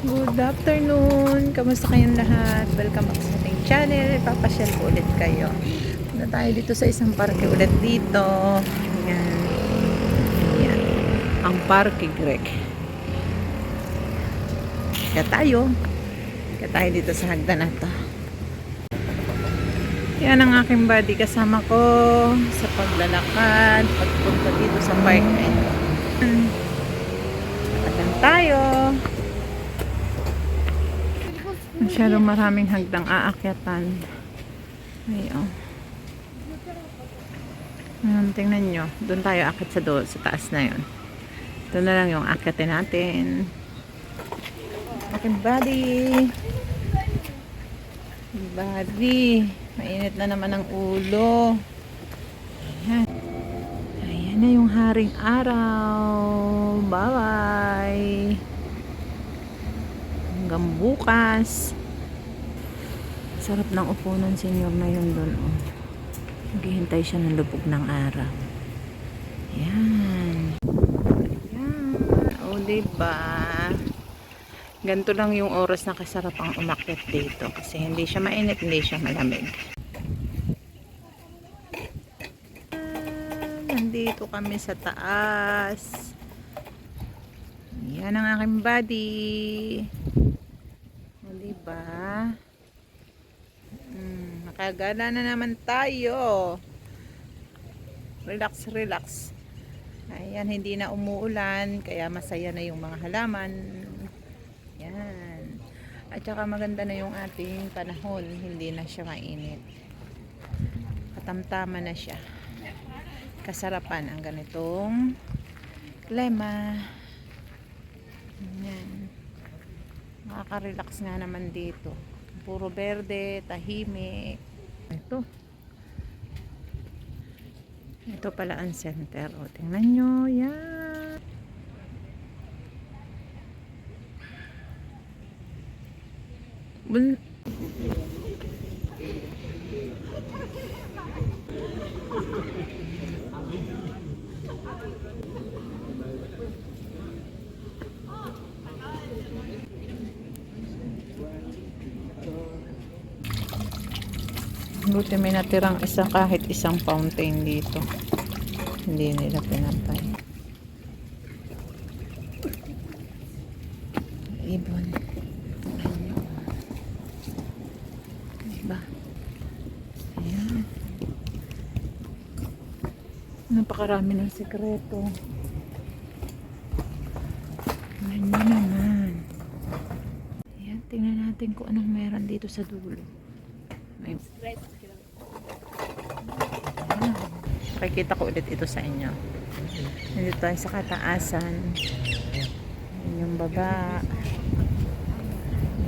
Good afternoon! Kamusta kayong lahat? Welcome back sa ating channel. Papasyal ko ulit kayo. Punta tayo dito sa isang parke ulit dito. Ayan. Ayan. Ang parke Greg. Kaya tayo. Kaya tayo dito sa hagdan na to. Yan ang aking buddy kasama ko sa paglalakad, pagpunta dito sa parke. Ayan tayo. Masyadong maraming hagdang aakyatan. Ay, oh. Ayan, tingnan nyo. Doon tayo akit sa doon, sa taas na yon. Doon na lang yung akyatin natin. Aking body. Body. Mainit na naman ang ulo. Ayan. Ayan na yung haring araw. Bye-bye. Hanggang bukas. Sarap ng upo ng senior na yun doon. Oh. Naghihintay siya ng lubog ng araw. Yan. Yan. O, diba? Ganito lang yung oras na kasarap ang umakyat dito. Kasi hindi siya mainit, hindi siya malamig. Nandito kami sa taas. Yan ang aking body. O, diba? Hmm, nakagala na naman tayo. Relax, relax. Ayan, hindi na umuulan, kaya masaya na yung mga halaman. Yan. At saka maganda na yung ating panahon, hindi na siya mainit. Katamtama na siya. Kasarapan ang ganitong klima. Yan. Makaka-relax nga naman dito. Puro berde, tahimik. Ito. Ito pala ang center. O, tingnan nyo. Yan. Bun Buti may natirang isa kahit isang fountain dito. Hindi nila pinatay. Ibon. Diba? Ayan. Napakarami ng sekreto. Ano naman. Ayan, tingnan natin kung anong meron dito sa dulo. May Ayan. Pakikita ko ulit ito sa inyo. Nandito tayo sa kataasan. Yan yung baba.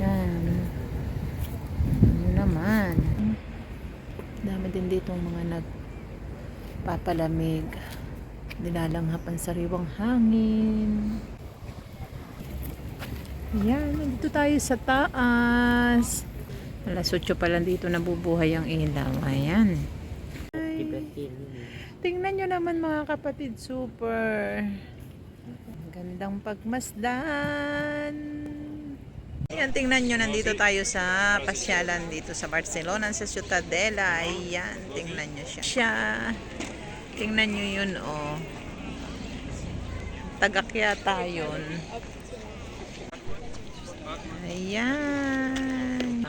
Yan. Ano naman. Dami din dito mga nagpapalamig. Nilalanghapan sariwang hangin. Yan. Nandito tayo sa taas. Alas 8 pa lang dito nabubuhay ang ilaw. Ayan. Tingnan nyo naman mga kapatid, super. Ang gandang pagmasdan. Ayan, tingnan nyo, nandito tayo sa pasyalan dito sa Barcelona, sa Ciutadella. Ayan, tingnan nyo siya. Siya. Tingnan nyo yun, oh. Tagakya tayo. Ayan.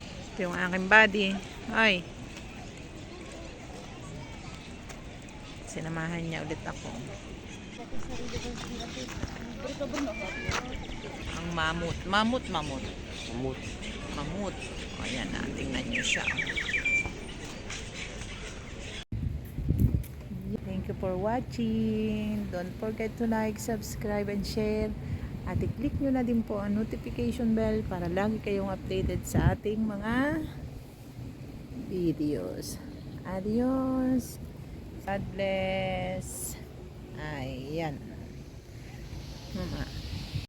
Ito yung aking body. Ay. Sinamahan niya ulit ako. Ang mamut. Mamut, mamut. Mamut. Mamut. O, ayan na. Tingnan niyo siya. Thank you for watching. Don't forget to like, subscribe, and share. At i-click nyo na din po ang notification bell para lagi kayong updated sa ating mga videos. Adios. God bless. Ayan. Mama.